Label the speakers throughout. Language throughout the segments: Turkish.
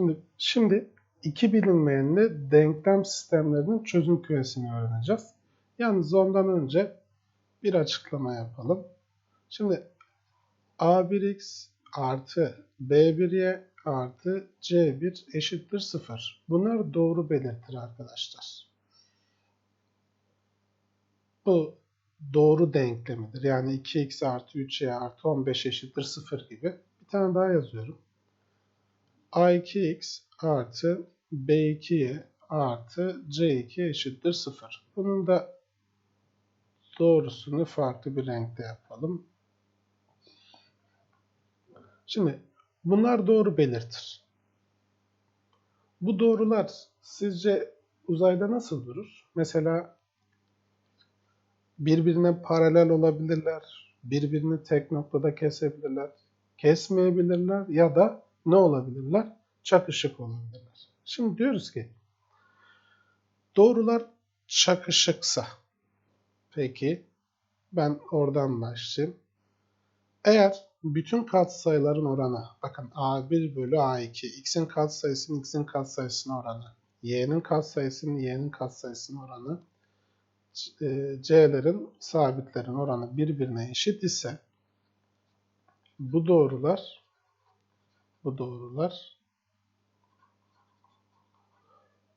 Speaker 1: Şimdi, şimdi iki bilinmeyenli denklem sistemlerinin çözüm kümesini öğreneceğiz. Yalnız ondan önce bir açıklama yapalım. Şimdi a1x artı b1y artı c1 eşittir 0. Bunlar doğru belirtir arkadaşlar. Bu doğru denklemidir. Yani 2x artı 3y artı 15 eşittir 0 gibi. Bir tane daha yazıyorum. A2x artı b2y artı c2 eşittir 0. Bunun da doğrusunu farklı bir renkte yapalım. Şimdi bunlar doğru belirtir. Bu doğrular sizce uzayda nasıl durur? Mesela birbirine paralel olabilirler, birbirini tek noktada kesebilirler, kesmeyebilirler ya da ne olabilirler? Çakışık olabilirler. Şimdi diyoruz ki doğrular çakışıksa peki ben oradan başlayayım. Eğer bütün katsayıların oranı bakın a1 bölü a2 x'in katsayısının x'in katsayısına oranı y'nin katsayısının y'nin katsayısına oranı e, c'lerin sabitlerin oranı birbirine eşit ise bu doğrular bu doğrular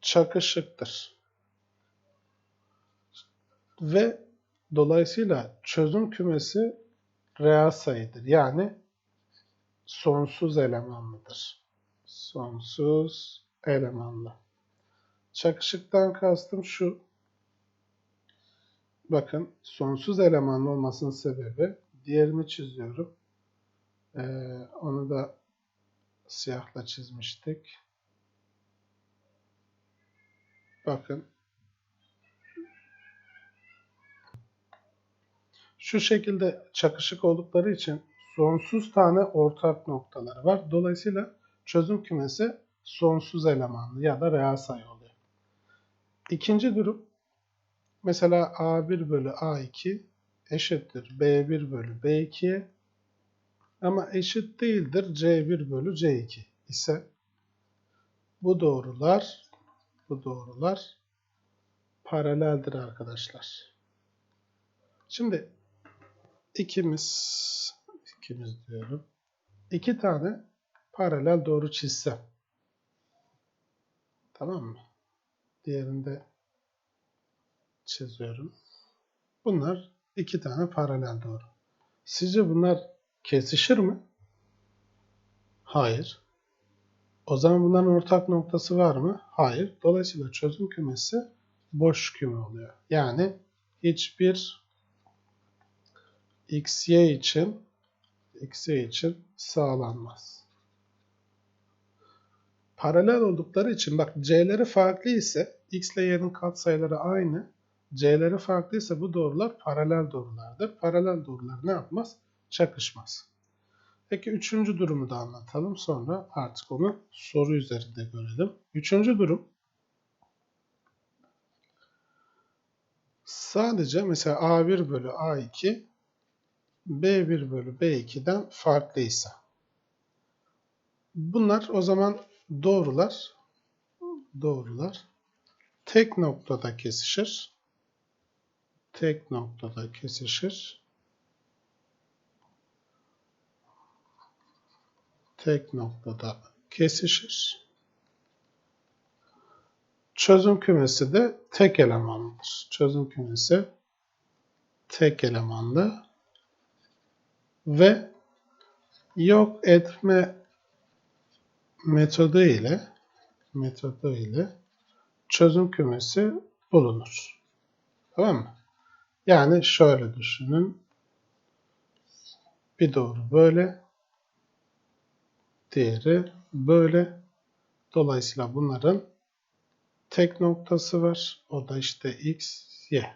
Speaker 1: çakışıktır. Ve dolayısıyla çözüm kümesi reel sayıdır. Yani sonsuz elemanlıdır. Sonsuz elemanlı. Çakışıktan kastım şu. Bakın sonsuz elemanlı olmasının sebebi diğerini çiziyorum. Ee, onu da siyahla çizmiştik. Bakın şu şekilde çakışık oldukları için sonsuz tane ortak noktaları var. Dolayısıyla çözüm kümesi sonsuz elemanlı ya da reel sayı oluyor. İkinci durum mesela A1 bölü A2 eşittir B1 bölü B2'ye ama eşit değildir C1 bölü C2 ise bu doğrular bu doğrular paraleldir arkadaşlar. Şimdi ikimiz ikimiz diyorum. iki tane paralel doğru çizsem. Tamam mı? Diğerini de çiziyorum. Bunlar iki tane paralel doğru. Sizce bunlar kesişir mi? Hayır. O zaman bunların ortak noktası var mı? Hayır. Dolayısıyla çözüm kümesi boş küme oluyor. Yani hiçbir xy için xy için sağlanmaz. Paralel oldukları için bak c'leri farklı ise x ile y'nin katsayıları aynı. c'leri farklı ise bu doğrular paralel doğrulardır. Paralel doğrular ne yapmaz? Çakışmaz. Peki üçüncü durumu da anlatalım. Sonra artık onu soru üzerinde görelim. Üçüncü durum sadece mesela A1 bölü A2 B1 bölü B2'den farklıysa. Bunlar o zaman doğrular doğrular tek noktada kesişir. Tek noktada kesişir. Tek noktada kesişir. Çözüm kümesi de tek elemanlıdır. Çözüm kümesi tek elemanlı ve yok etme metodu ile metodu ile çözüm kümesi bulunur. Tamam mı? Yani şöyle düşünün. Bir doğru böyle, diğeri böyle. Dolayısıyla bunların tek noktası var. O da işte x, y.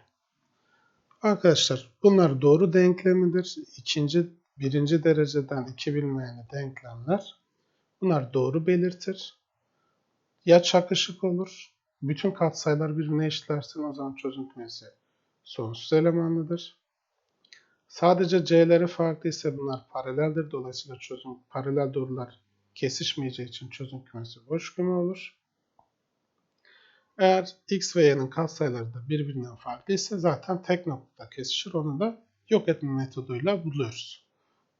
Speaker 1: Arkadaşlar bunlar doğru denklemidir. İkinci, birinci dereceden iki bilmeyeni denklemler. Bunlar doğru belirtir. Ya çakışık olur. Bütün katsayılar birbirine eşitlersin o zaman çözüm kümesi sonsuz elemanlıdır. Sadece c'leri farklı ise bunlar paraleldir. Dolayısıyla çözüm paralel doğrular kesişmeyeceği için çözüm kümesi boş küme olur. Eğer x ve y'nin katsayıları da birbirinden farklı ise zaten tek noktada kesişir. Onu da yok etme metoduyla buluyoruz.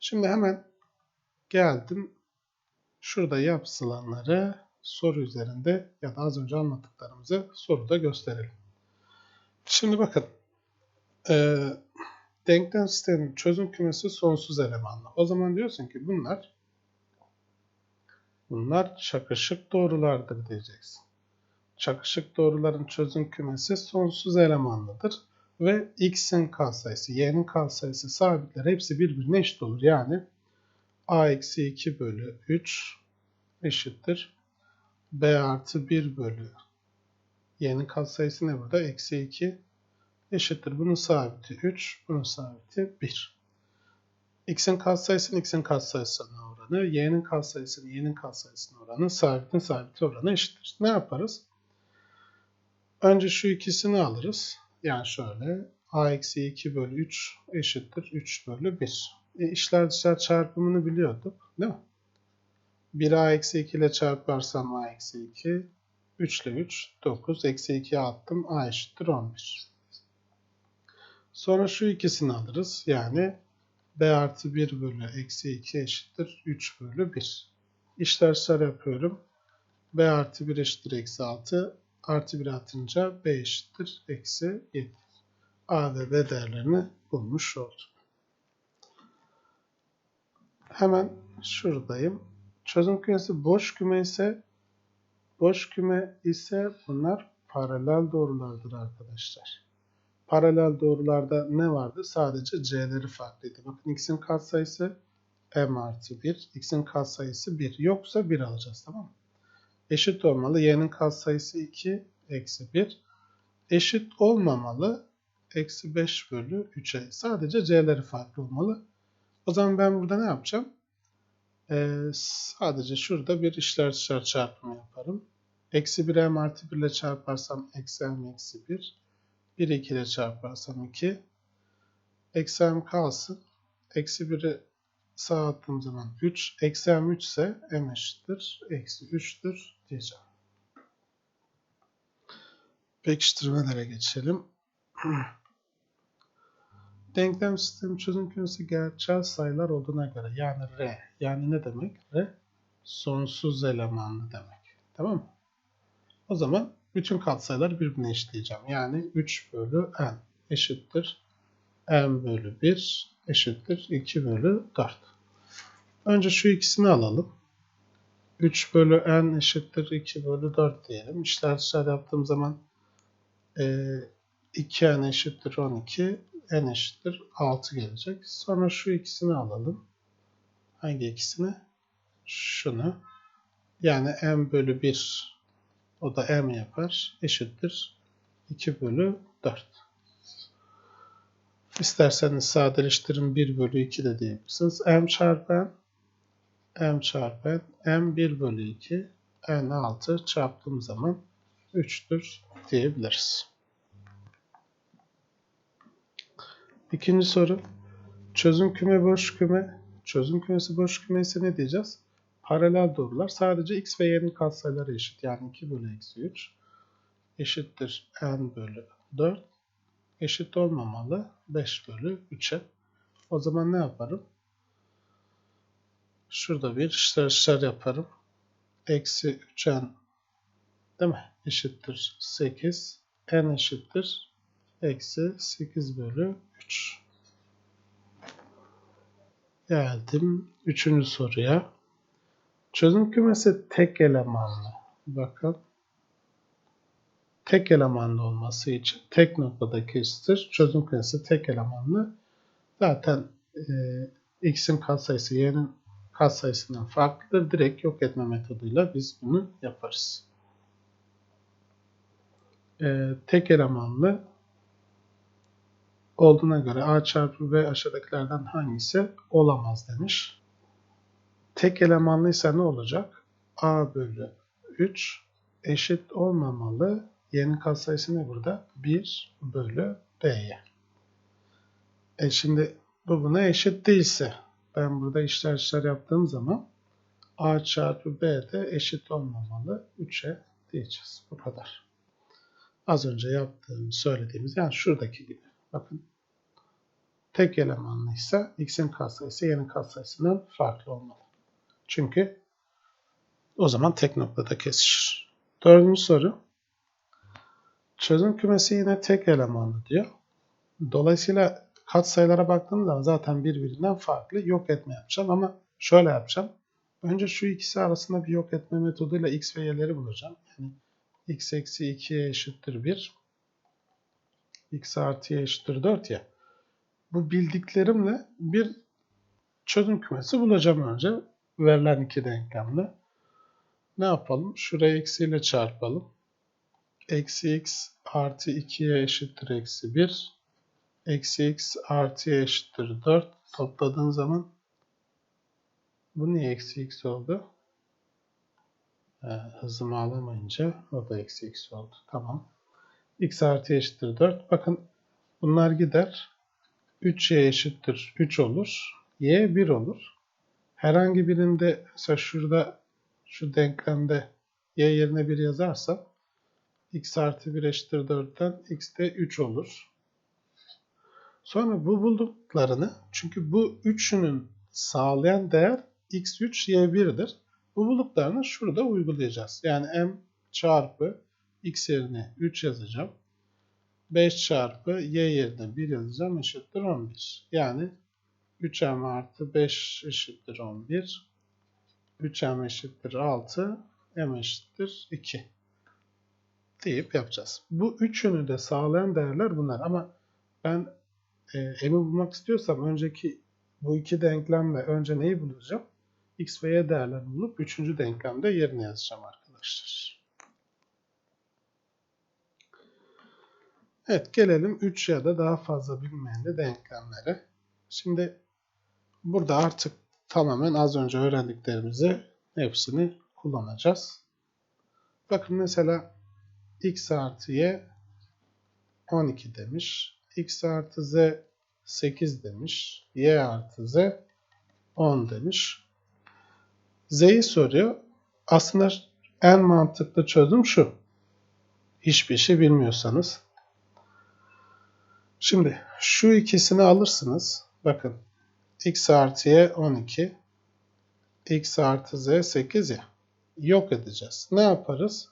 Speaker 1: Şimdi hemen geldim. Şurada yapısılanları soru üzerinde ya da az önce anlattıklarımızı soruda gösterelim. Şimdi bakın. E, denklem sistemin çözüm kümesi sonsuz elemanlı. O zaman diyorsun ki bunlar bunlar çakışık doğrulardır diyeceksin. Çakışık doğruların çözüm kümesi sonsuz elemanlıdır. Ve x'in katsayısı, y'nin katsayısı sabitler hepsi birbirine eşit olur. Yani a eksi 2 bölü 3 eşittir. b artı 1 bölü y'nin katsayısı ne burada? Eksi 2 eşittir. Bunun sabiti 3, bunun sabiti 1. x'in katsayısının x'in katsayısına oranı, y'nin katsayısının y'nin katsayısına oranı, sabitin sabiti oranı eşittir. Ne yaparız? Önce şu ikisini alırız. Yani şöyle a eksi 2 bölü 3 eşittir 3 bölü 1. E, işler dışarı çarpımını biliyorduk değil mi? 1 a eksi 2 ile çarparsam a eksi 2 3 ile 3 9 eksi 2'ye attım a eşittir 11. Sonra şu ikisini alırız. Yani b artı 1 bölü eksi 2 eşittir 3 bölü 1. İşler yapıyorum. b artı 1 eşittir eksi 6 artı 1 atınca b eşittir eksi 7. A ve B değerlerini bulmuş oldum. Hemen şuradayım. Çözüm kümesi boş küme ise boş küme ise bunlar paralel doğrulardır arkadaşlar. Paralel doğrularda ne vardı? Sadece c'leri farklıydı. Bakın x'in katsayısı m artı 1, x'in katsayısı 1. Yoksa 1 alacağız tamam mı? Eşit olmalı. y'nin katsayısı 2, eksi 1. Eşit olmamalı. Eksi 5 bölü 3'e. Sadece c'leri farklı olmalı. O zaman ben burada ne yapacağım? Ee, sadece şurada bir işler dışarı çarpımı yaparım. Eksi 1 m artı 1 ile çarparsam eksi m eksi 1. 1 2 ile çarparsam 2. Eksi m kalsın. Eksi 1'i sağa attığım zaman 3. Eksi m 3 ise m eşittir. Eksi 3'tür diyeceğim. Pekiştirmelere geçelim. Denklem sistemi çözüm kümesi gerçel sayılar olduğuna göre yani R yani ne demek? R sonsuz elemanlı demek. Tamam mı? O zaman bütün katsayıları birbirine eşitleyeceğim. Yani 3 bölü n eşittir n bölü 1 eşittir 2 bölü 4. Önce şu ikisini alalım. 3 bölü n eşittir 2 bölü 4 diyelim. İşler yaptığım zaman e, 2n eşittir 12, n eşittir 6 gelecek. Sonra şu ikisini alalım. Hangi ikisini? Şunu. Yani m bölü 1 o da m yapar. Eşittir 2 bölü 4. İsterseniz sadeleştirin 1 bölü 2 de diyebilirsiniz. m çarpı n m çarpı n m 1 bölü 2 n 6 çarptığım zaman 3'tür diyebiliriz. İkinci soru. Çözüm küme boş küme. Çözüm kümesi boş küme ise ne diyeceğiz? Paralel doğrular sadece x ve y'nin katsayıları eşit. Yani 2 bölü eksi 3 eşittir n bölü 4 eşit olmamalı 5 bölü 3'e. O zaman ne yaparım? Şurada bir işler işler yaparım. Eksi 3n değil mi? Eşittir 8. n eşittir eksi 8 bölü 3. Geldim üçüncü soruya. Çözüm kümesi tek elemanlı. Bakın. Tek elemanlı olması için tek noktada kestir. Çözüm kümesi tek elemanlı. Zaten e, x'in katsayısı y'nin katsayısından farklıdır. Direkt yok etme metoduyla biz bunu yaparız. E, tek elemanlı olduğuna göre A çarpı B aşağıdakilerden hangisi olamaz demiş. Tek elemanlıysa ne olacak? A bölü 3 eşit olmamalı. Y'nin katsayısı ne burada? 1 bölü B'ye. E şimdi bu buna eşit değilse ben burada işler işler yaptığım zaman A çarpı B de eşit olmamalı 3'e diyeceğiz. Bu kadar. Az önce yaptığımız, söylediğimiz yani şuradaki gibi. Bakın tek elemanlıysa x'in katsayısı y'nin katsayısından farklı olmalı. Çünkü o zaman tek noktada kesişir. Dördüncü soru. Çözüm kümesi yine tek elemanlı diyor. Dolayısıyla katsayılara baktığımız zaman zaten birbirinden farklı yok etme yapacağım ama şöyle yapacağım. Önce şu ikisi arasında bir yok etme metoduyla x ve y'leri bulacağım. Yani x eksi 2'ye eşittir 1. x artı y eşittir 4 ya. Bu bildiklerimle bir çözüm kümesi bulacağım önce. Verilen iki denklemle. Ne yapalım? Şurayı eksiyle çarpalım. Eksi x artı 2'ye eşittir eksi 1. Eksi x artı eşittir 4. Topladığın zaman bu niye eksi x oldu? Ee, hızımı alamayınca o da eksi x oldu. Tamam. x artı eşittir 4. Bakın bunlar gider. 3y eşittir 3 olur. y 1 olur. Herhangi birinde mesela şurada şu denklemde y yerine 1 yazarsam x artı 1 eşittir 4'ten x de 3 olur. Sonra bu bulduklarını çünkü bu üçünün sağlayan değer x3 y1'dir. Bu bulduklarını şurada uygulayacağız. Yani m çarpı x yerine 3 yazacağım. 5 çarpı y yerine 1 yazacağım eşittir 11. Yani 3m artı 5 eşittir 11. 3m eşittir 6. m eşittir 2 deyip yapacağız. Bu üçünü de sağlayan değerler bunlar. Ama ben e, m'i bulmak istiyorsam önceki bu iki denklemle önce neyi bulacağım? x ve y değerlerini bulup üçüncü denklemde yerine yazacağım arkadaşlar. Evet gelelim 3 ya da daha fazla bilinmeyen denklemlere. Şimdi burada artık tamamen az önce öğrendiklerimizi hepsini kullanacağız. Bakın mesela x artı y 12 demiş. x artı z 8 demiş. y artı z 10 demiş. Z'yi soruyor. Aslında en mantıklı çözüm şu. Hiçbir şey bilmiyorsanız. Şimdi şu ikisini alırsınız. Bakın x artı y 12. x artı z 8 ya. Yok edeceğiz. Ne yaparız?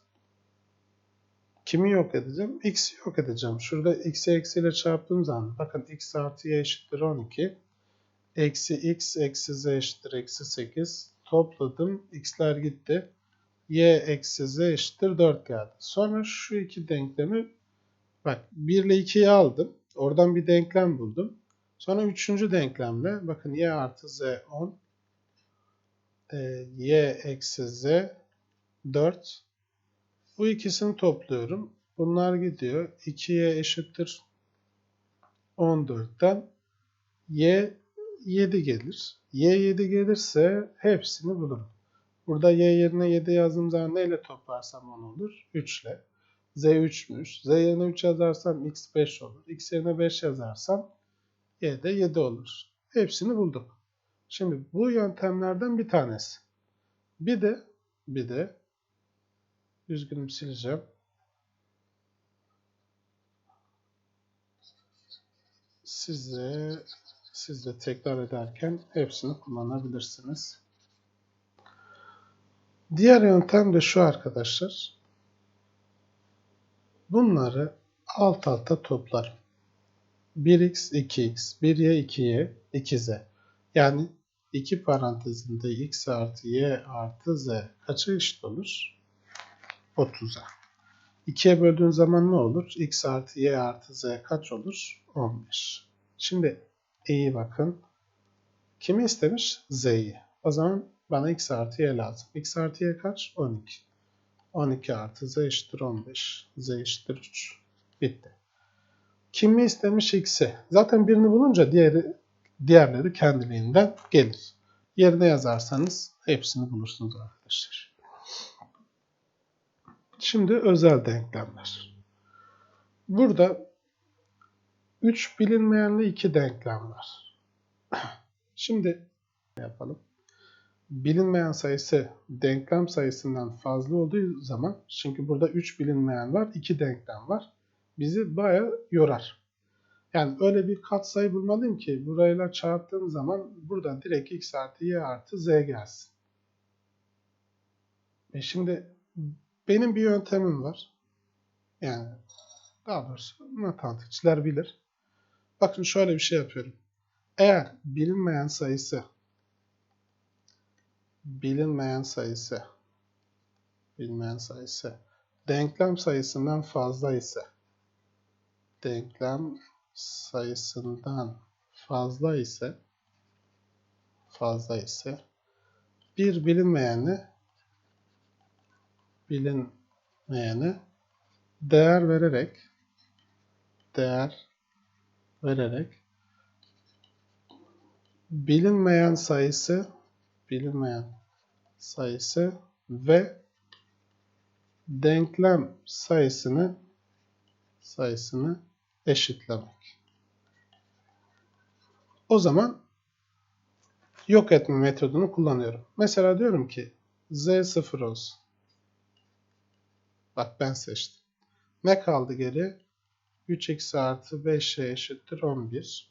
Speaker 1: Kimi yok edeceğim? X'i yok edeceğim. Şurada x'i eksiyle çarptığım zaman bakın x artı y eşittir 12. Eksi x eksi z eşittir eksi 8. Topladım. x'ler gitti. y eksi z eşittir 4 geldi. Sonra şu iki denklemi bak 1 ile 2'yi aldım. Oradan bir denklem buldum. Sonra üçüncü denklemle bakın y artı z 10 e, y eksi z 4 bu ikisini topluyorum. Bunlar gidiyor. 2y eşittir 14'ten y 7 gelir. y 7 gelirse hepsini bulurum. Burada y yerine 7 yazdığım zaman neyle toplarsam 10 olur? 3 ile. z 3'müş. z yerine 3 yazarsam x 5 olur. x yerine 5 yazarsam y de 7 olur. Hepsini bulduk. Şimdi bu yöntemlerden bir tanesi. Bir de bir de Üzgünüm sileceğim. Size siz de tekrar ederken hepsini kullanabilirsiniz. Diğer yöntem de şu arkadaşlar. Bunları alt alta toplarım. 1x, 2x, 1y, 2y, 2z. Yani iki parantezinde x artı y artı z kaça eşit olur? 30'a. 2'ye böldüğün zaman ne olur? x artı y artı z kaç olur? 15. Şimdi iyi bakın. Kimi istemiş? z'yi. O zaman bana x artı y lazım. x artı y kaç? 12. 12 artı z eşittir 15. z eşittir 3. Bitti. Kimi istemiş x'i? Zaten birini bulunca diğeri diğerleri kendiliğinden gelir. Yerine yazarsanız hepsini bulursunuz arkadaşlar. Şimdi özel denklemler. Burada 3 bilinmeyenli 2 denklem var. Şimdi yapalım. bilinmeyen sayısı denklem sayısından fazla olduğu zaman çünkü burada 3 bilinmeyen var, 2 denklem var. Bizi bayağı yorar. Yani öyle bir katsayı bulmalıyım ki burayla çarptığım zaman burada direkt x artı y artı z gelsin. E şimdi benim bir yöntemim var. Yani daha doğrusu matematikçiler bilir. Bakın şöyle bir şey yapıyorum. Eğer bilinmeyen sayısı bilinmeyen sayısı bilinmeyen sayısı denklem sayısından fazla ise denklem sayısından fazla ise fazla ise bir bilinmeyeni bilinmeyene değer vererek değer vererek bilinmeyen sayısı bilinmeyen sayısı ve denklem sayısını sayısını eşitlemek. O zaman yok etme metodunu kullanıyorum. Mesela diyorum ki z sıfır olsun. Bak ben seçtim. Ne kaldı geri? 3x artı 5y eşittir 11.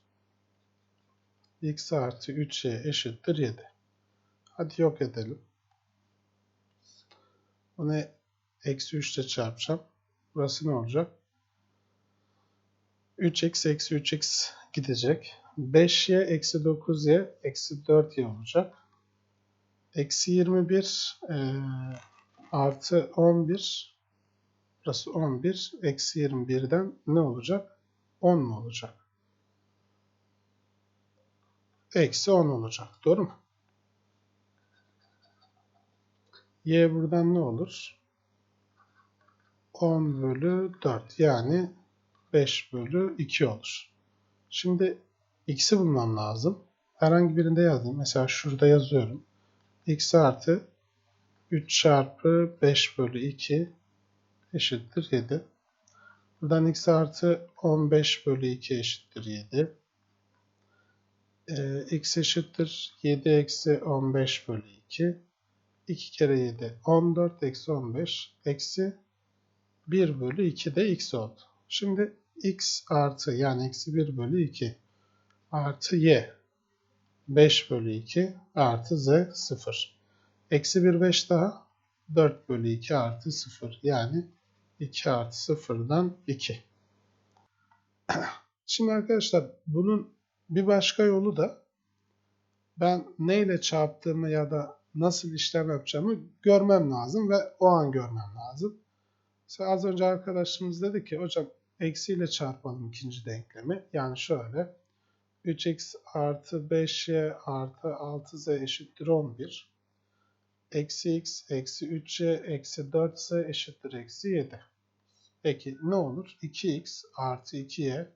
Speaker 1: x artı 3y eşittir 7. Hadi yok edelim. Bunu eksi 3 ile çarpacağım. Burası ne olacak? 3x eksi 3x gidecek. 5y eksi 9y eksi 4y olacak. Eksi 21 e, artı 11 burası 11 eksi 21'den ne olacak? 10 mu olacak? Eksi 10 olacak. Doğru mu? Y buradan ne olur? 10 bölü 4 yani 5 bölü 2 olur. Şimdi x'i bulmam lazım. Herhangi birinde yazayım. Mesela şurada yazıyorum. x artı 3 çarpı 5 bölü 2 eşittir 7. Buradan x artı 15 bölü 2 eşittir 7. Ee, x eşittir 7 eksi 15 bölü 2. 2 kere 7 14 eksi 15 eksi 1 bölü 2 de x oldu. Şimdi x artı yani eksi 1 bölü 2 artı y 5 bölü 2 artı z 0. Eksi 1 5 daha 4 bölü 2 artı 0 yani 2 artı 0'dan 2. Şimdi arkadaşlar bunun bir başka yolu da ben neyle çarptığımı ya da nasıl işlem yapacağımı görmem lazım ve o an görmem lazım. Mesela az önce arkadaşımız dedi ki hocam eksiyle çarpalım ikinci denklemi. Yani şöyle 3x artı 5y artı 6z eşittir 11. Eksi x eksi 3y eksi 4z eşittir eksi 7. Peki ne olur? 2x artı 2y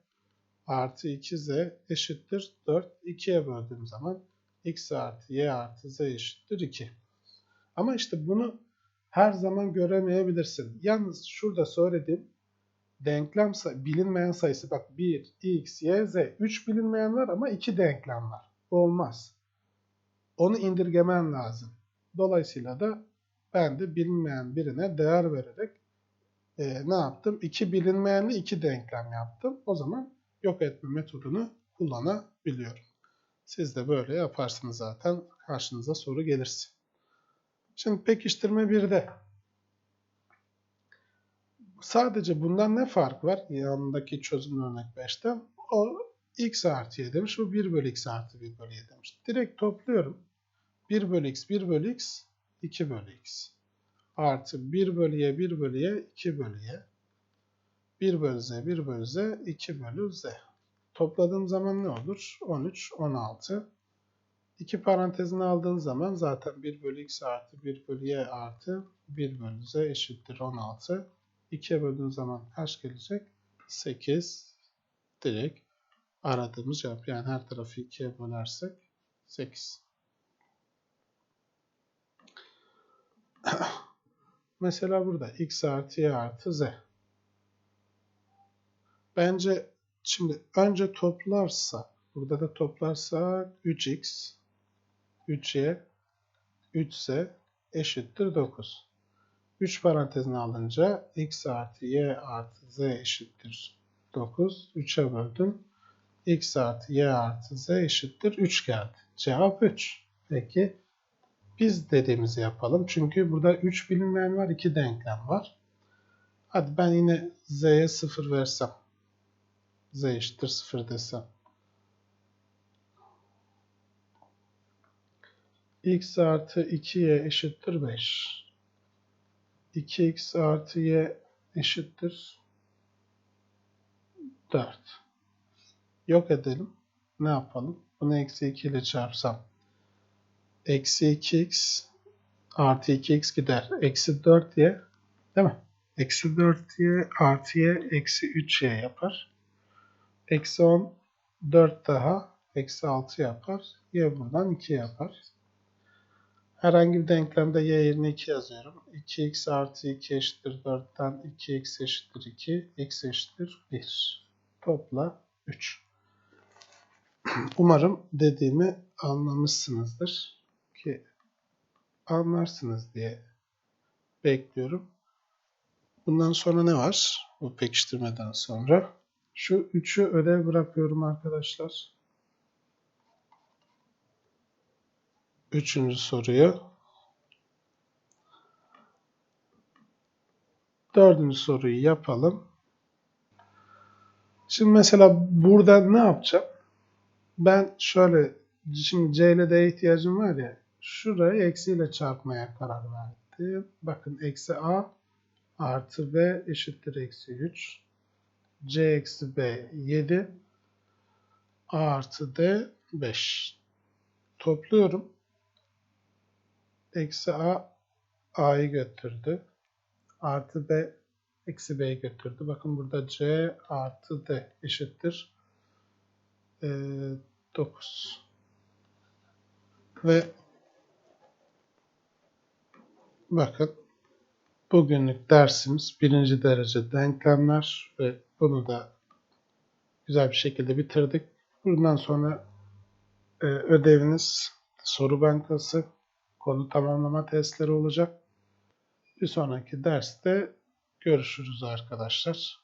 Speaker 1: artı 2z eşittir 4. 2'ye böldüğüm zaman x artı y artı z eşittir 2. Ama işte bunu her zaman göremeyebilirsin. Yalnız şurada söylediğim denklem bilinmeyen sayısı bak 1, x, y, z. 3 bilinmeyen var ama 2 denklem var. Olmaz. Onu indirgemen lazım. Dolayısıyla da ben de bilinmeyen birine değer vererek e, ne yaptım? 2 bilinmeyenle 2 denklem yaptım. O zaman yok etme metodunu kullanabiliyorum. Siz de böyle yaparsınız zaten karşınıza soru gelirse. Şimdi pekiştirme 1'de sadece bundan ne fark var? Yanındaki çözüm örnek 5'ten. O x artı y demiş. Bu 1 bölü x artı 1 bölü y demiş. Direkt topluyorum. 1 bölü x 1 bölü x 2 bölü x. Artı 1 bölü y 1 bölü y 2 bölü y. 1 bölü z 1 bölü z 2 bölü z. Topladığım zaman ne olur? 13, 16. İki parantezini aldığın zaman zaten 1 bölü x artı 1 bölü y artı 1 bölü z eşittir 16. 2'ye böldüğün zaman kaç gelecek? 8. Direkt aradığımız cevap. Yani her tarafı 2'ye bölersek 8. Mesela burada x artı y artı z. Bence şimdi önce toplarsa burada da toplarsak 3x 3y 3 ise eşittir 9. 3 parantezine alınca x artı y artı z eşittir 9. 3'e böldüm. x artı y artı z eşittir 3 geldi. Cevap 3. Peki biz dediğimizi yapalım. Çünkü burada 3 bilinmeyen var, 2 denklem var. Hadi ben yine z'ye 0 versem. z eşittir 0 desem. x artı 2y eşittir 5. 2x artı y eşittir 4. Yok edelim. Ne yapalım? Bunu eksi 2 ile çarpsam. Eksi 2x artı 2x gider. Eksi 4y değil mi? Eksi 4y artı y eksi 3y yapar. Eksi 10 4 daha eksi 6 yapar. Y buradan 2 yapar. Herhangi bir denklemde y yerine 2 yazıyorum. 2x artı 2 eşittir 4'ten 2x eşittir 2, x eşittir 1. Topla 3. Umarım dediğimi anlamışsınızdır ki anlarsınız diye bekliyorum. Bundan sonra ne var? Bu pekiştirmeden sonra. Şu 3'ü ödev bırakıyorum arkadaşlar. Üçüncü soruyu. Dördüncü soruyu yapalım. Şimdi mesela burada ne yapacağım? Ben şöyle, şimdi C ile D'ye ihtiyacım var ya, şurayı eksiyle çarpmaya karar verdim. Bakın eksi A artı B eşittir eksi 3. C eksi B 7. A artı D 5. Topluyorum. Eksi A A'yı götürdü. Artı B eksi B'yi götürdü. Bakın burada C artı D eşittir. Ee, 9. Ve bakın bugünlük dersimiz birinci derece denklemler ve bunu da güzel bir şekilde bitirdik. Bundan sonra e, ödeviniz soru bankası, konu tamamlama testleri olacak. Bir sonraki derste görüşürüz arkadaşlar.